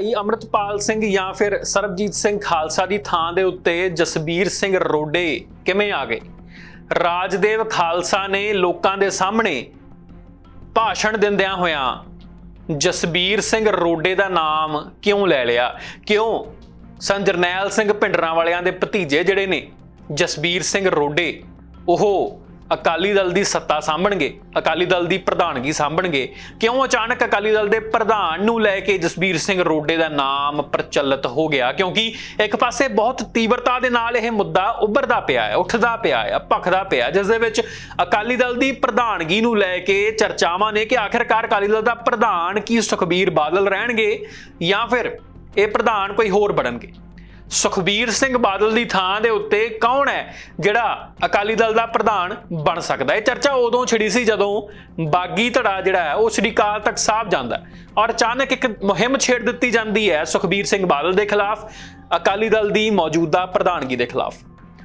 ਭਾਈ ਅਮਰਤਪਾਲ ਸਿੰਘ ਜਾਂ ਫਿਰ ਸਰਬਜੀਤ ਸਿੰਘ ਖਾਲਸਾ ਦੀ ਥਾਂ ਦੇ ਉੱਤੇ ਜਸਬੀਰ ਸਿੰਘ ਰੋਡੇ ਕਿਵੇਂ ਆ ਗਏ? ਰਾਜਦੇਵ ਖਾਲਸਾ ਨੇ ਲੋਕਾਂ ਦੇ ਸਾਹਮਣੇ ਭਾਸ਼ਣ ਦਿੰਦਿਆਂ ਹੋਇਆਂ ਜਸਬੀਰ ਸਿੰਘ ਰੋਡੇ ਦਾ ਨਾਮ ਕਿਉਂ ਲੈ ਲਿਆ? ਕਿਉਂ? ਸੰ ਜਰਨੈਲ ਸਿੰਘ ਭਿੰਡਰਾਂ ਵਾਲਿਆਂ ਦੇ ਭਤੀਜੇ ਜਿਹੜੇ ਨੇ, ਜਸਬੀਰ ਸਿੰਘ ਰੋਡੇ, ਉਹ ਅਕਾਲੀ ਦਲ ਦੀ ਸੱਤਾ ਸਾਂਭਣਗੇ ਅਕਾਲੀ ਦਲ ਦੀ ਪ੍ਰਧਾਨਗੀ ਸਾਂਭਣਗੇ। ਕਿਉਂ ਅਚਾਨਕ ਅਕਾਲੀ ਦਲ ਦੇ ਪ੍ਰਧਾਨ ਨੂੰ ਲੈ ਕੇ ਜਸਬੀਰ ਸਿੰਘ ਰੋਡੇ ਦਾ ਨਾਮ ਪ੍ਰਚਲਿਤ ਹੋ ਗਿਆ? ਕਿਉਂਕਿ ਇੱਕ ਪਾਸੇ ਬਹੁਤ ਤੀਬਰਤਾ ਦੇ ਨਾਲ ਇਹ ਮੁੱਦਾ ਉੱਭਰਦਾ ਪਿਆ ਹੈ ਉੱਠਦਾ ਪਿਆ ਹੈ ਭਖਦਾ ਪਿਆ ਹੈ, ਜਿਸ ਦੇ ਵਿੱਚ ਅਕਾਲੀ ਦਲ ਦੀ ਪ੍ਰਧਾਨਗੀ ਨੂੰ ਲੈ ਕੇ ਚਰਚਾਵਾਂ ਨੇ ਕਿ ਆਖਿਰਕਾਰ ਅਕਾਲੀ ਦਲ ਦਾ ਪ੍ਰਧਾਨ ਕੀ ਸੁਖਬੀਰ ਬਾਦਲ ਰਹਿਣਗੇ ਜਾਂ ਫਿਰ ਇਹ ਪ੍ਰਧਾਨ ਕੋਈ ਹੋਰ ਬਣਨਗੇ। ਸੁਖਬੀਰ ਸਿੰਘ ਬਾਦਲ ਦੀ ਥਾਂ ਦੇ ਉੱਤੇ ਕੌਣ ਹੈ ਜਿਹੜਾ ਅਕਾਲੀ ਦਲ ਦਾ ਪ੍ਰਧਾਨ ਬਣ ਸਕਦਾ ਹੈ? ਇਹ ਚਰਚਾ ਉਦੋਂ ਛਿੜੀ ਸੀ ਜਦੋਂ ਬਾਗੀ ਧੜਾ ਜਿਹੜਾ ਹੈ, ਉਹ ਸ੍ਰੀ ਅਕਾਲ ਤਖਤ ਸਾਹਿਬ ਜਾਂਦਾ ਔਰ ਅਚਾਨਕ ਇੱਕ ਮੁਹਿੰਮ ਛੇੜ ਦਿੱਤੀ ਜਾਂਦੀ ਹੈ ਸੁਖਬੀਰ ਸਿੰਘ ਬਾਦਲ ਦੇ ਖਿਲਾਫ, ਅਕਾਲੀ ਦਲ ਦੀ ਮੌਜੂਦਾ ਪ੍ਰਧਾਨਗੀ ਦੇ ਖਿਲਾਫ।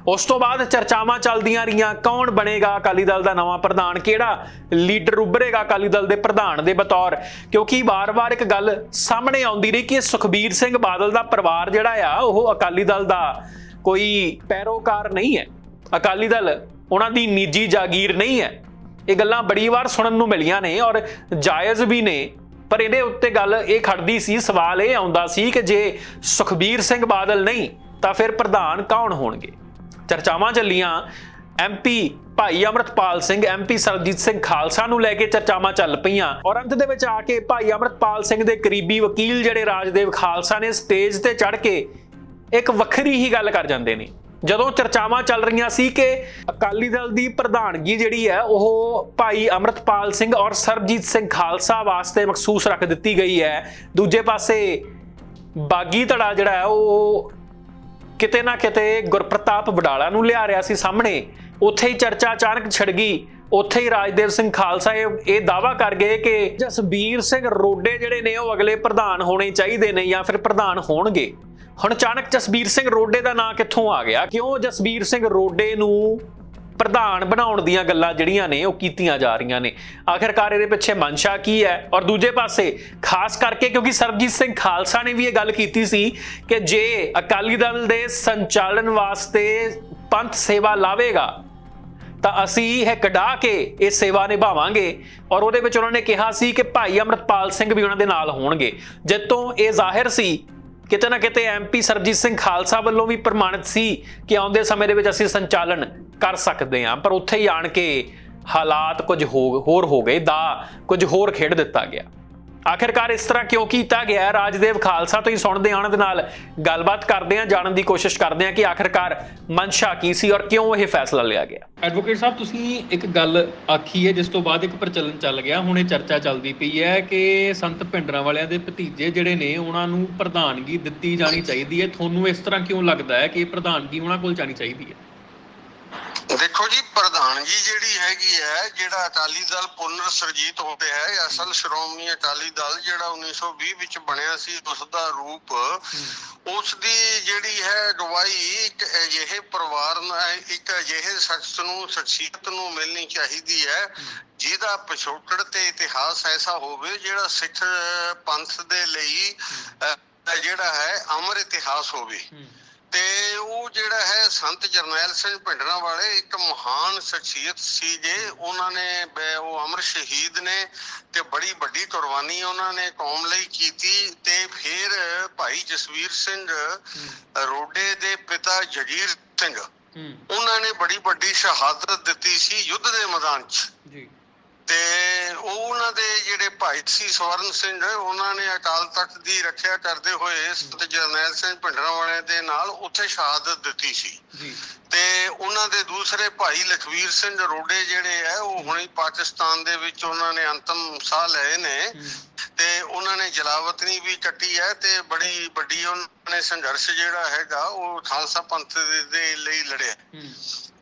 ਉਸ ਤੋਂ ਬਾਅਦ ਚਰਚਾਵਾਂ ਚੱਲਦੀਆਂ ਰਹੀਆਂ, ਕੌਣ ਬਣੇਗਾ ਅਕਾਲੀ ਦਲ ਦਾ ਨਵਾਂ ਪ੍ਰਧਾਨ, ਕਿਹੜਾ ਲੀਡਰ ਉੱਭਰੇਗਾ ਅਕਾਲੀ ਦਲ ਦੇ ਪ੍ਰਧਾਨ ਦੇ ਬਤੌਰ? ਕਿਉਂਕਿ ਵਾਰ-ਵਾਰ ਇੱਕ ਗੱਲ ਸਾਹਮਣੇ ਆਉਂਦੀ ਰਹੀ ਕਿ ਸੁਖਬੀਰ ਸਿੰਘ ਬਾਦਲ ਦਾ ਪਰਿਵਾਰ ਜਿਹੜਾ ਆ, ਉਹ ਅਕਾਲੀ ਦਲ ਦਾ ਕੋਈ ਪੈਰੋਕਾਰ ਨਹੀਂ ਹੈ। ਅਕਾਲੀ ਦਲ ਉਹਨਾਂ ਦੀ ਨਿੱਜੀ ਜਾਗੀਰ ਨਹੀਂ ਹੈ। ਇਹ ਗੱਲਾਂ ਬੜੀ ਵਾਰ ਸੁਣਨ ਨੂੰ ਮਿਲੀਆਂ ਨੇ ਔਰ ਜਾਇਜ਼ ਵੀ ਨੇ। ਪਰ ਇਹਦੇ ਉੱਤੇ ਗੱਲ ਇਹ ਖੜਦੀ ਸੀ, ਸਵਾਲ ਇਹ ਆਉਂਦਾ ਸੀ ਕਿ ਜੇ ਸੁਖਬੀਰ ਸਿੰਘ ਬਾਦਲ ਨਹੀਂ, ਤਾਂ ਫਿਰ ਪ੍ਰਧਾਨ ਕੌਣ ਹੋਣਗੇ? ਚਰਚਾਵਾਂ ਚੱਲੀਆਂ। ਐਮਪੀ ਭਾਈ ਅਮਰਤਪਾਲ ਸਿੰਘ ਐਮਪੀ ਸਰਜੀਤ ਸਿੰਘ ਖਾਲਸਾ ਨੂੰ ਲੈ ਕੇ ਚਰਚਾਵਾਂ ਚੱਲ ਪਈਆਂ। ਔਰ ਅੰਤ ਦੇ ਵਿੱਚ ਆ ਕੇ ਭਾਈ ਅਮਰਤਪਾਲ ਸਿੰਘ ਦੇ ਕਰੀਬੀ ਵਕੀਲ ਜਿਹੜੇ ਰਾਜਦੇਵ ਖਾਲਸਾ ਨੇ ਸਟੇਜ ਤੇ ਚੜ੍ਹ ਕੇ ਇੱਕ ਵੱਖਰੀ ਹੀ ਗੱਲ ਕਰ ਜਾਂਦੇ ਨੇ। ਜਦੋਂ ਚਰਚਾਵਾਂ ਚੱਲ ਰਹੀਆਂ ਸੀ ਕਿ ਅਕਾਲੀ ਦਲ ਦੀ ਪ੍ਰਧਾਨਗੀ ਜਿਹੜੀ ਹੈ, ਉਹ ਭਾਈ ਅਮਰਤਪਾਲ ਸਿੰਘ ਔਰ ਸਰਬਜੀਤ ਸਿੰਘ ਖਾਲਸਾ ਵਾਸਤੇ ਮਖਸੂਸ ਰੱਖ ਦਿੱਤੀ ਗਈ ਹੈ। ਦੂਜੇ ਪਾਸੇ ਬਾਗੀ ਧੜਾ ਜਿਹੜਾ ਹੈ, ਉਹ ਕਿਤੇ ਨਾ ਕਿਤੇ ਗੁਰਪ੍ਰਤਾਪ ਵਡਾਲਾ ਨੂੰ ਲਿਆ ਰਿਹਾ ਸੀ ਸਾਹਮਣੇ। ਉੱਥੇ ਹੀ ਚਰਚਾ ਅਚਾਨਕ ਛਿੜ ਗਈ। ਉੱਥੇ ਹੀ ਰਾਜਦੇਵ ਸਿੰਘ ਖਾਲਸਾ ਇਹ ਇਹ ਦਾਵਾ ਕਰ ਗਏ ਕਿ ਜਸਬੀਰ ਸਿੰਘ ਰੋਡੇ ਜਿਹੜੇ ਨੇ ਉਹ ਅਗਲੇ ਪ੍ਰਧਾਨ ਹੋਣੇ ਚਾਹੀਦੇ ਨੇ ਜਾਂ ਫਿਰ ਪ੍ਰਧਾਨ ਹੋਣਗੇ। ਹੁਣ ਅਚਾਨਕ ਜਸਬੀਰ ਸਿੰਘ ਰੋਡੇ ਦਾ ਨਾਂ ਕਿੱਥੋਂ ਆ ਗਿਆ? ਕਿਉਂ ਜਸਬੀਰ ਸਿੰਘ ਰੋਡੇ ਨੂੰ ਪ੍ਰਧਾਨ ਬਣਾਉਣ ਦੀਆਂ ਗੱਲਾਂ ਜਿਹੜੀਆਂ ਨੇ, ਉਹ ਕੀਤੀਆਂ ਜਾ ਰਹੀਆਂ ਨੇ। ਆਖਿਰਕਾਰ ਇਹਦੇ ਪਿੱਛੇ ਮਨਸ਼ਾ ਕੀ ਹੈ? ਔਰ ਦੂਜੇ ਪਾਸੇ, ਖਾਸ ਕਰਕੇ ਕਿਉਂਕਿ ਸਰਬਜੀਤ ਸਿੰਘ ਖਾਲਸਾ ਨੇ ਵੀ ਇਹ ਗੱਲ ਕੀਤੀ ਸੀ ਕਿ ਜੇ ਅਕਾਲੀ ਦਲ ਦੇ ਸੰਚਾਲਨ ਵਾਸਤੇ ਪੰਥ ਸੇਵਾ ਲਾਵੇਗਾ, ਤਾਂ ਅਸੀਂ ਇਹ ਕਢਾ ਕੇ ਇਹ ਸੇਵਾ ਨਿਭਾਵਾਂਗੇ। ਔਰ ਉਹਦੇ ਵਿੱਚ ਉਹਨਾਂ ਨੇ ਕਿਹਾ ਸੀ ਕਿ ਭਾਈ ਅਮਰਤਪਾਲ ਸਿੰਘ ਵੀ ਉਹਨਾਂ ਦੇ ਨਾਲ ਹੋਣਗੇ। ਜਿੱਤੋਂ ਇਹ ਜ਼ਾਹਿਰ ਸੀ, ਕਿਤੇ ਨਾ ਕਿਤੇ ਐਮਪੀ ਸਰਬਜੀਤ ਸਿੰਘ ਖਾਲਸਾ ਵੱਲੋਂ ਵੀ ਪ੍ਰਮਾਣਿਤ ਸੀ ਕਿ ਆਉਂਦੇ ਸਮੇਂ ਦੇ ਵਿੱਚ ਅਸੀਂ ਸੰਚਾਲਨ ਕਰ ਸਕਦੇ ਹਾਂ, ਪਰ ਉੱਥੇ ਹੀ ਆਣ ਕੇ ਹਾਲਾਤ ਕੁਝ ਹੋ- ਹੋਰ ਹੋ ਗਏ, ਦਾ ਕੁਝ ਹੋਰ ਖੇਡ ਦਿੱਤਾ ਗਿਆ। ਆਖਿਰਕਾਰ ਇਸ ਤਰ੍ਹਾਂ ਕਿਉਂ ਕੀਤਾ ਗਿਆ ਰਾਜਦੇਵ ਖਾਲਸਾ ਤੋਂ ਹੀ ਸੁਣਦੇ ਆਉਣ ਦੇ ਨਾਲ ਗੱਲਬਾਤ ਕਰਦੇ ਹਾਂ, ਜਾਣਨ ਦੀ ਕੋਸ਼ਿਸ਼ ਕਰਦੇ ਹਾਂ ਕਿ ਆਖਿਰਕਾਰ ਮਨਸ਼ਾ ਕੀ ਸੀ ਔਰ ਕਿਉਂ ਇਹ ਫੈਸਲਾ ਲਿਆ ਗਿਆ। ਐਡਵੋਕੇਟ ਸਾਹਿਬ, ਤੁਸੀਂ ਇੱਕ ਗੱਲ ਆਖੀ ਹੈ, ਜਿਸ ਤੋਂ ਬਾਅਦ ਇੱਕ ਪ੍ਰਚਲਨ ਚੱਲ ਗਿਆ। ਹੁਣ ਇਹ ਚਰਚਾ ਚੱਲਦੀ ਪਈ ਹੈ ਕਿ ਸੰਤ ਭਿੰਡਰਾਂ ਵਾਲਿਆਂ ਦੇ ਭਤੀਜੇ ਜਿਹੜੇ ਨੇ, ਉਹਨਾਂ ਨੂੰ ਪ੍ਰਧਾਨਗੀ ਦਿੱਤੀ ਜਾਣੀ ਚਾਹੀਦੀ ਹੈ। ਤੁਹਾਨੂੰ ਇਸ ਤਰ੍ਹਾਂ ਕਿਉਂ ਲੱਗਦਾ ਹੈ ਕਿ ਇਹ ਪ੍ਰਧਾਨਗੀ ਉਹਨਾਂ ਕੋਲ ਜਾਣੀ ਚਾਹੀਦੀ ਹੈ? ਦੇਖੋ ਜੀ ਪ੍ਰਧਾਨਗੀ ਜਿਹੜੀ ਹੈਗੀ ਹੈ ਜਿਹੜਾ ਅਕਾਲੀ ਦਲ ਪੁਨਰ ਸਰਜੀਤ ਹੋ ਰਿਹਾ ਹੈ ਅਸਲ ਸ਼੍ਰੋਮਣੀ ਅਕਾਲੀ ਦਲ ਜਿਹੜਾ 1920 ਵਿੱਚ ਬਣਿਆ ਸੀ ਉਸ ਦਾ ਰੂਪ ਉਸ ਦੀ ਜਿਹੜੀ ਹੈ ਅਗਵਾਈ ਇੱਕ ਅਜਿਹੇ ਪਰਿਵਾਰ ਨਾਲ ਇੱਕ ਅਜਿਹੇ ਸ਼ਖਸ ਨੂੰ ਸ਼ਖਸੀਅਤ ਨੂੰ ਮਿਲਣੀ ਚਾਹੀਦੀ ਹੈ ਜਿਹਦਾ ਪਿਛੋਕੜ ਤੇ ਇਤਿਹਾਸ ਐਸਾ ਹੋਵੇ ਜਿਹੜਾ ਸਿੱਖ ਪੰਥ ਦੇ ਲਈ ਜਿਹੜਾ ਹੈ ਅਮਰ ਇਤਿਹਾਸ ਹੋਵੇ। ਤੇ ਉਹ ਜਿਹੜਾ ਹੈ ਸੰਤ ਜਰਨੈਲ ਸਿੰਘ ਭਿੰਡਰਾਂ ਵਾਲੇ ਇੱਕ ਮਹਾਨ ਸ਼ਖਸੀਅਤ ਸੀ ਜੇ। ਉਹਨਾਂ ਨੇ ਉਹ ਅਮਰ ਸ਼ਹੀਦ ਨੇ ਤੇ ਬੜੀ ਵੱਡੀ ਕੁਰਬਾਨੀ ਉਹਨਾਂ ਨੇ ਕੌਮ ਲਈ ਕੀਤੀ ਤੇ ਫਿਰ ਭਾਈ ਜਸਵੀਰ ਸਿੰਘ ਰੋਡੇ ਦੇ ਪਿਤਾ ਜਗੀਰ ਸਿੰਘ ਉਹਨਾਂ ਨੇ ਬੜੀ ਵੱਡੀ ਸ਼ਹਾਦਤ ਦਿੱਤੀ ਸੀ ਯੁੱਧ ਦੇ ਮੈਦਾਨ 'ਚ। ਜੀ। ਤੇ ਉਹ ਉਹਨਾਂ ਦੇ ਜਿਹੜੇ ਭਾਈ ਸੀ ਸਵਰਨ ਸਿੰਘ ਉਹਨਾਂ ਨੇ ਅਕਾਲ ਤਖਤ ਦੀ ਰੱਖਿਆ ਕਰਦੇ ਹੋਏ ਸੰਤ ਜਰਨੈਲ ਸਿੰਘ ਭਿੰਡਰਾਂ ਵਾਲੇ ਦੇ ਨਾਲ ਉੱਥੇ ਸ਼ਹਾਦਤ ਦਿੱਤੀ ਸੀ। ਤੇ ਉਹਨਾਂ ਦੇ ਦੂਸਰੇ ਭਾਈ ਲਖਵੀਰ ਸਿੰਘ ਰੋਡੇ ਜਿਹੜੇ ਆ ਉਹ ਹੁਣੇ ਪਾਕਿਸਤਾਨ ਦੇ ਵਿੱਚ ਉਹਨਾਂ ਨੇ ਅੰਤਮ ਸਾਹ ਲਏ ਨੇ। ਤੇ ਉਹਨਾਂ ਨੇ ਜਲਾਵਤਨੀ ਵੀ ਕੱਟੀ ਹੈ ਤੇ ਬੜੀ ਵੱਡੀ ਉਹਨਾਂ ਨੇ ਸੰਘਰਸ਼ ਜਿਹੜਾ ਹੈਗਾ ਉਹ ਖਾਲਸਾ ਪੰਥ ਦੇ ਲਈ ਲੜਿਆ।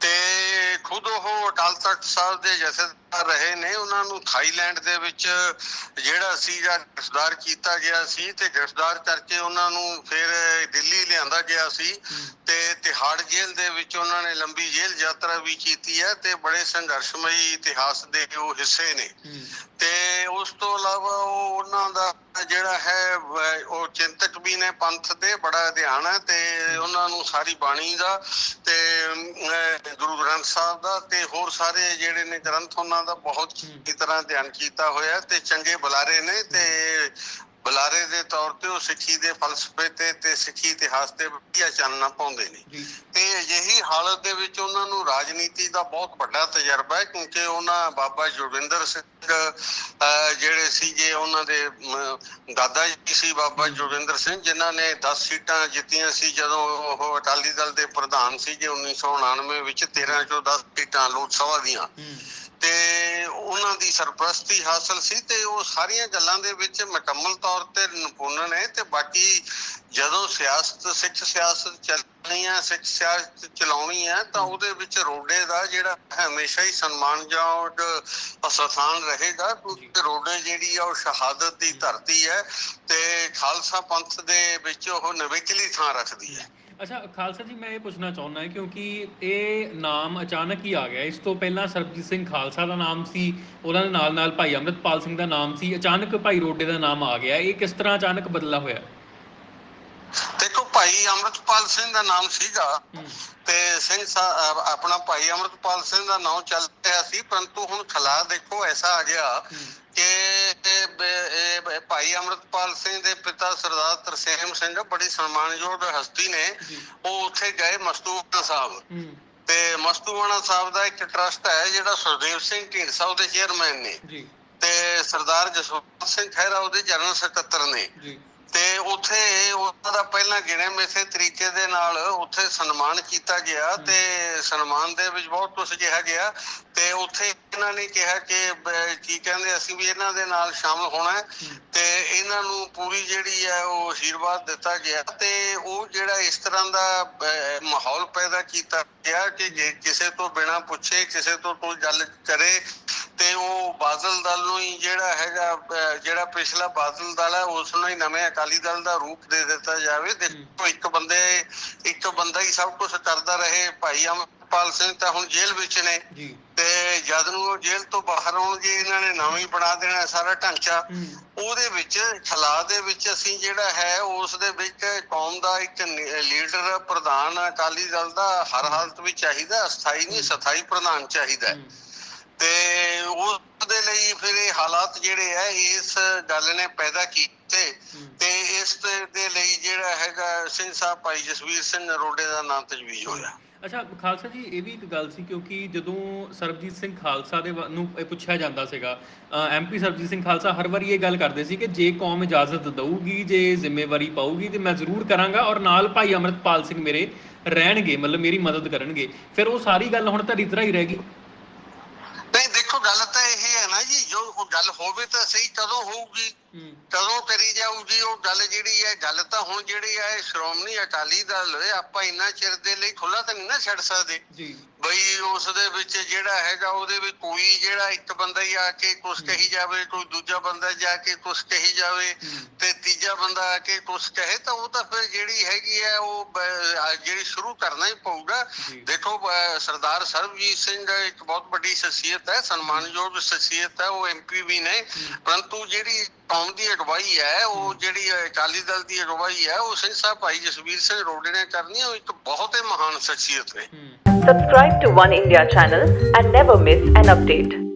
ਤੇ ਖੁਦ ਉਹ ਅਕਾਲ ਤਖਤ ਸਾਹਿਬ ਦੇ ਜਥੇਦਾਰ ਰਹੇ ਨੇ ਉਹਨਾਂ ਨੂੰ ਥਾਈਲੈਂਡ ਦੇ ਵਿੱਚ ਜਿਹੜਾ ਸੀ ਜਾਂ ਗ੍ਰਿਫਤਾਰ ਕੀਤਾ ਗਿਆ ਸੀ ਤੇ ਗ੍ਰਿਫਤਾਰ ਕਰਕੇ ਉਹਨਾਂ ਨੂੰ ਫਿਰ ਦਿੱਲੀ ਲਿਆਂਦਾ ਗਿਆ ਸੀ ਤੇ ਤਿਹਾੜ ਜੇਲ੍ਹ ਦੇ ਵਿੱਚ ਉਹਨਾਂ ਨੇ ਲੰਬੀ ਜੇਲ੍ਹ ਯਾਤਰਾ ਵੀ ਕੀਤੀ ਹੈ ਤੇ ਬੜੇ ਸੰਘਰਸ਼ਮਈ ਇਤਿਹਾਸ ਦੇ ਉਹ ਹਿੱਸੇ ਨੇ। ਤੇ ਉਸ ਤੋਂ ਇਲਾਵਾ ਉਹ ਉਹਨਾਂ ਦਾ ਜਿਹੜਾ ਹੈ ਉਹ ਚਿੰਤਕ ਵੀ ਨੇ ਪੰਥ ਦੇ ਬੜਾ ਅਧਿਆਨ ਹੈ ਤੇ ਉਹਨਾਂ ਨੂੰ ਸਾਰੀ ਬਾਣੀ ਦਾ ਤੇ ਗੁਰੂ ਗ੍ਰੰਥ ਸਾਹਿਬ ਦਾ ਤੇ ਹੋਰ ਸਾਰੇ ਜਿਹੜੇ ਨੇ ਗ੍ਰੰਥ ਉਹਨਾਂ ਦਾ ਬਹੁਤ ਚੰਗੀ ਤਰ੍ਹਾਂ ਅਧਿਐਨ ਕੀਤਾ ਹੋਇਆ ਤੇ ਚੰਗੇ ਬੁਲਾਰੇ ਨੇ ਤੇ ਬੁਲਾਰੇ ਦੇ ਤੌਰ ਤੇ ਉਹ ਸਿੱਖੀ ਦੇ ਫਲਸਫੇ ਤੇ ਤੇ ਸਿੱਖੀ ਇਤਿਹਾਸ ਤੇ ਵਧੀਆ ਚਾਨਣਾ ਪਾਉਂਦੇ ਨੇ। ਜੀ। ਤੇ ਅਜਿਹੀ ਹਾਲਤ ਦੇ ਵਿੱਚ ਉਹਨਾਂ ਨੂੰ ਰਾਜਨੀਤੀ ਦਾ ਬਹੁਤ ਵੱਡਾ ਤਜਰਬਾ ਹੈ ਕਿਉਂਕਿ ਉਹਨਾਂ ਬਾਬਾ ਜੋਗਿੰਦਰ ਸਿੰਘ ਜਿਹੜੇ ਸੀਗੇ ਉਹਨਾਂ ਦੇ ਦਾਦਾ ਜੀ ਸੀ ਬਾਬਾ ਜੋਗਿੰਦਰ ਸਿੰਘ ਜਿਨ੍ਹਾਂ ਨੇ 10 ਸੀਟਾਂ ਜਿੱਤੀਆਂ ਸੀ ਜਦੋਂ ਉਹ ਅਕਾਲੀ ਦਲ ਦੇ ਪ੍ਰਧਾਨ ਸੀਗੇ 1999 ਵਿੱਚ 13 ਚੋਂ 10 ਸੀਟਾਂ ਲੋਕ ਸਭਾ ਦੀਆਂ। ਤੇ ਉਹਨਾਂ ਦੀ ਸਰਪ੍ਰਸਤੀ ਹਾਸਲ ਸੀ ਤੇ ਉਹ ਸਾਰੀਆਂ ਗੱਲਾਂ ਦੇ ਵਿੱਚ ਮੁਕੰਮਲ ਤੌਰ ਤੇ ਨਿਪੁੰਨ ਨੇ ਤੇ ਬਾਕੀ ਜਦੋਂ ਸਿਆਸਤ ਸਿੱਖ ਸਿਆਸਤ ਚੱਲਣੀ ਹੈ ਸਿੱਖ ਸਿਆਸਤ ਚਲਾਉਣੀ ਹੈ। ਤਾਂ ਉਹਦੇ ਵਿੱਚ ਰੋਡੇ ਦਾ ਜਿਹੜਾ ਹਮੇਸ਼ਾ ਹੀ ਸਨਮਾਨਯੋਗ ਸਥਾਨ ਰਹੇਗਾ ਕਿਉਂਕਿ ਰੋਡੇ ਜਿਹੜੀ ਆ ਉਹ ਸ਼ਹਾਦਤ ਦੀ ਧਰਤੀ ਹੈ ਤੇ ਖਾਲਸਾ ਪੰਥ ਦੇ ਵਿੱਚ ਉਹ ਨਵੇਕਲੀ ਥਾਂ ਰੱਖਦੀ ਹੈ। ਅੱਛਾ, ਖਾਲਸਾ ਜੀ, ਮੈਂ ਇਹ ਪੁੱਛਣਾ ਚਾਹੁੰਦਾ ਹਾਂ, ਕਿਉਂਕਿ ਇਹ ਨਾਮ ਅਚਾਨਕ ਹੀ ਆ ਗਿਆ। ਇਸ ਤੋਂ ਪਹਿਲਾਂ ਸਰਬਜੀਤ ਸਿੰਘ ਖਾਲਸਾ ਦਾ ਨਾਮ ਸੀ, ਉਹਨਾਂ ਦੇ ਨਾਲ ਨਾਲ ਭਾਈ ਅੰਮ੍ਰਿਤਪਾਲ ਸਿੰਘ ਦਾ ਨਾਮ ਸੀ, ਅਚਾਨਕ ਭਾਈ ਰੋਡੇ ਦਾ ਨਾਮ ਆ ਗਿਆ। ਇਹ ਕਿਸ ਤਰ੍ਹਾਂ ਅਚਾਨਕ ਬਦਲਾ ਹੋਇਆ? ਭਾਈ ਅੰਮ੍ਰਿਤਪਾਲ ਸਿੰਘ ਦਾ ਨਾਮ ਸੀਗਾ ਤੇ ਸਿੰਘ ਆਪਣਾ ਭਾਈ ਅਮਰਤਪਾਲ ਸਿੰਘ ਦਾ ਨਾਮ ਚੱਲ ਰਿਹਾ ਸੀ ਪਰੰਤੂ ਹੁਣ ਖਲਾ ਦੇਖੋ ਐਸਾ ਆ ਗਿਆ ਕਿ ਭਾਈ ਅਮਰਤਪਾਲ ਸਿੰਘ ਦੇ ਪਿਤਾ ਸਰਦਾਰ ਤਰਸੇਮ ਸਿੰਘ ਬੜੀ ਸਨਮਾਨਯੋਗ ਹਸਤੀ ਨੇ ਉਹ ਉੱਥੇ ਗਏ ਮਸਤੂਆਣਾ ਸਾਹਿਬ। ਤੇ ਮਸਤੂਆਣਾ ਸਾਹਿਬ ਦਾ ਇੱਕ ਟਰਸਟ ਹੈ ਜਿਹੜਾ ਸੁਰਦੇਵ ਸਿੰਘ ਢੀਂਡਸਾ ਉਹਦੇ ਚੇਅਰਮੈਨ ਨੇ। ਤੇ ਸਰਦਾਰ ਜਸਵੰਤ ਸਿੰਘ ਖਹਿਰਾ ਉਹਦੇ ਜਨਰਲ ਸਕੱਤਰ ਨੇ। ਜੀ। ਤੇ ਉੱਥੇ ਉਹਨਾਂ ਦਾ ਪਹਿਲਾਂ ਗਿਣੇ ਮਿਥੇ ਤਰੀਕੇ ਦੇ ਨਾਲ ਉੱਥੇ ਸਨਮਾਨ ਕੀਤਾ ਗਿਆ ਤੇ ਸਨਮਾਨ ਦੇ ਵਿੱਚ ਬਹੁਤ ਕੁਝ ਕਿਹਾ ਗਿਆ ਤੇ ਉੱਥੇ ਇਹਨਾਂ ਨੇ ਕਿਹਾ ਕਿ ਕੀ ਕਹਿੰਦੇ ਅਸੀਂ ਵੀ ਇਹਨਾਂ ਦੇ ਨਾਲ ਸ਼ਾਮਲ ਹੋਣਾ ਤੇ ਇਹਨਾਂ ਨੂੰ ਪੂਰੀ ਜਿਹੜੀ ਹੈ ਉਹ ਆਸ਼ੀਰਵਾਦ ਦਿੱਤਾ ਗਿਆ ਤੇ ਉਹ ਜਿਹੜਾ ਇਸ ਤਰ੍ਹਾਂ ਦਾ ਮਾਹੌਲ ਪੈਦਾ ਕੀਤਾ ਗਿਆ ਕਿ ਜੇ ਕਿਸੇ ਤੋਂ ਬਿਨਾ ਪੁੱਛੇ ਕਿਸੇ ਤੋਂ ਕੋਈ ਗੱਲ ਕਰੇ ਤੇ ਉਹ ਬਾਦਲ ਦਲ ਨੂੰ ਹੀ ਜਿਹੜਾ ਹੈਗਾ ਜਿਹੜਾ ਪਿਛਲਾ ਬਾਦਲ ਦਲ ਹੈ ਉਸ ਨੂੰ ਹੀ ਨਵੇਂ ਅਕਾਲੀ ਦਲ ਦਾ ਰੂਪ ਦੇ ਦਿੱਤਾ ਜਾਵੇ। ਦੇਖੋ ਇੱਕ ਬੰਦੇ ਇੱਕ ਬੰਦਾ ਹੀ ਸਭ ਕੁਝ ਕਰਦਾ ਰਹੇ। ਭਾਈ ਅਮਰਪਾਲ ਸਿੰਘ ਤਾਂ ਹੁਣ ਜੇਲ੍ਹ ਵਿੱਚ ਨੇ। ਤੇ ਜਦ ਨੂੰ ਉਹ ਜੇਲ੍ਹ ਤੋਂ ਬਾਹਰ ਆਉਣਗੇ ਇਹਨਾਂ ਨੇ ਨਵਾਂ ਹੀ ਬਣਾ ਦੇਣਾ ਸਾਰਾ ਢਾਂਚਾ। ਉਹਦੇ ਵਿੱਚ ਖਲਾ ਦੇ ਵਿੱਚ ਅਸੀਂ ਜਿਹੜਾ ਹੈ ਉਸ ਦੇ ਵਿੱਚ ਕੌਮ ਦਾ ਇੱਕ ਲੀਡਰ ਪ੍ਰਧਾਨ ਅਕਾਲੀ ਦਲ ਦਾ ਹਰ ਹਾਲਤ ਵਿੱਚ ਚਾਹੀਦਾ ਅਸਥਾਈ ਨਹੀਂ ਸਥਾਈ ਪ੍ਰਧਾਨ ਚਾਹੀਦਾ ਹੈ। ਤੇ ਉਸ ਦੇ ਲਈ ਫਿਰ ਇਹ ਹਾਲਾਤ ਜਿਹੜੇ ਆ ਇਸ ਗੱਲ ਨੇ ਪੈਦਾ ਕੀਤੇ। ਤੇ ਇਸ ਦੇ- ਲਈ ਜਿਹੜਾ ਹੈਗਾ ਸਿੰਘ ਸਾਹਿਬ ਭਾਈ ਜਸਵੀਰ ਸਿੰਘ ਰੋਡੇ ਦਾ ਨਾਮ ਤਜਵੀਜ਼ ਹੋਇਆ। ਅੱਛਾ ਖਾਲਸਾ ਜੀ ਇਹ ਵੀ ਇੱਕ ਗੱਲ ਸੀ ਕਿਉਂਕਿ ਜਦੋਂ ਸਰਬਜੀਤ ਸਿੰਘ ਖਾਲਸਾ ਦੇ ਨੂੰ ਇਹ ਪੁੱਛਿਆ ਜਾਂਦਾ ਸੀਗਾ ਐਮਪੀ ਸਰਬਜੀਤ ਸਿੰਘ ਖਾਲਸਾ ਹਰ ਵਾਰੀ ਇਹ ਗੱਲ ਕਰਦੇ ਸੀ ਕਿ ਜੇ ਕੌਮ ਇਜਾਜ਼ਤ ਦਊਗੀ ਜੇ ਜ਼ਿੰਮੇਵਾਰੀ ਪਾਊਗੀ ਤੇ ਮੈਂ ਜ਼ਰੂਰ ਕਰਾਂਗਾ ਔਰ ਨਾਲ ਭਾਈ ਅਮਰਤਪਾਲ ਸਿੰਘ ਮੇਰੇ ਰਹਿਣਗੇ ਮਤਲਬ ਮੇਰੀ ਮਦਦ ਕਰਨਗੇ। ਫਿਰ ਉਹ ਸਾਰੀ ਗੱਲ ਹੁਣ ਧਰੀ ਤਰ੍ਹਾਂ ਹੀ ਰਹਿ ਗਈ। ਨਹੀਂ, ਦੇਖੋ ਗੱਲ ਤਾਂ ਇਹ ਹੈ ਨਾ ਜੀ, ਜੋ ਗੱਲ ਹੋਵੇ ਤਾਂ ਸਹੀ ਕਦੋਂ ਹੋਊਗੀ। ਕਦੋਂ ਕਰੀ ਜਾਊਗੀ ਉਹ ਗੱਲ ਜਿਹੜੀ ਹੈ ਗੱਲ ਤਾਂ ਹੁਣ ਜਿਹੜੀ ਹੈ ਸ਼੍ਰੋਮਣੀ ਅਕਾਲੀ ਦਲ ਆਪਾਂ ਇੰਨਾ ਚਿਰ ਦੇ ਲਈ ਖੁੱਲਾ ਤਾਂ ਨਹੀਂ ਨਾ ਛੱਡ ਸਕਦੇ। ਜੀ। ਬਈ ਉਸ ਦੇ ਵਿੱਚ ਜਿਹੜਾ ਹੈਗਾ ਉਹਦੇ ਵਿੱਚ ਕੋਈ ਜਿਹੜਾ ਇੱਕ ਬੰਦਾ ਹੀ ਆ ਕੇ ਕੁਛ ਕਹੀ ਜਾਵੇ ਕੋਈ ਦੂਜਾ ਬੰਦਾ ਜਾ ਕੇ ਕੁਛ ਕਹੀ ਜਾਵੇ। ਤੇ ਤੀਜਾ ਬੰਦਾ ਆ ਕੇ ਕੁਛ ਕਹੇ ਤਾਂ ਉਹ ਤਾਂ ਫਿਰ ਜਿਹੜੀ ਹੈਗੀ ਹੈ ਉਹ ਜਿਹੜੀ ਸ਼ੁਰੂ ਕਰਨਾ ਹੀ ਪਊਗਾ। ਦੇਖੋ ਸਰਦਾਰ ਸਰਬਜੀਤ ਸਿੰਘ ਇੱਕ ਬਹੁਤ ਵੱਡੀ ਸ਼ਖਸੀਅਤ ਹੈ ਸਨਮਾਨਯੋਗ ਸ਼ਖਸੀਅਤ ਹੈ ਉਹ ਐਮਪੀ ਵੀ ਨੇ। ਪਰੰਤੂ ਜਿਹੜੀ ਕੌਮ ਦੀ ਅਗਵਾਈ ਹੈ ਉਹ ਜਿਹੜੀ ਅਕਾਲੀ ਦਲ ਦੀ ਅਗਵਾਈ ਹੈ ਉਹ ਸਿੰਘ ਸਾਹਿਬ ਭਾਈ ਜਸਵੀਰ ਸਿੰਘ ਰੋਡੇ ਨੇ ਕਰਨੀ ਉਹ ਇੱਕ ਬਹੁਤ ਹੀ ਮਹਾਨ ਸ਼ਖਸੀਅਤ ਨੇ। ਹੂੰ। Subscribe to One India channel and never miss an update.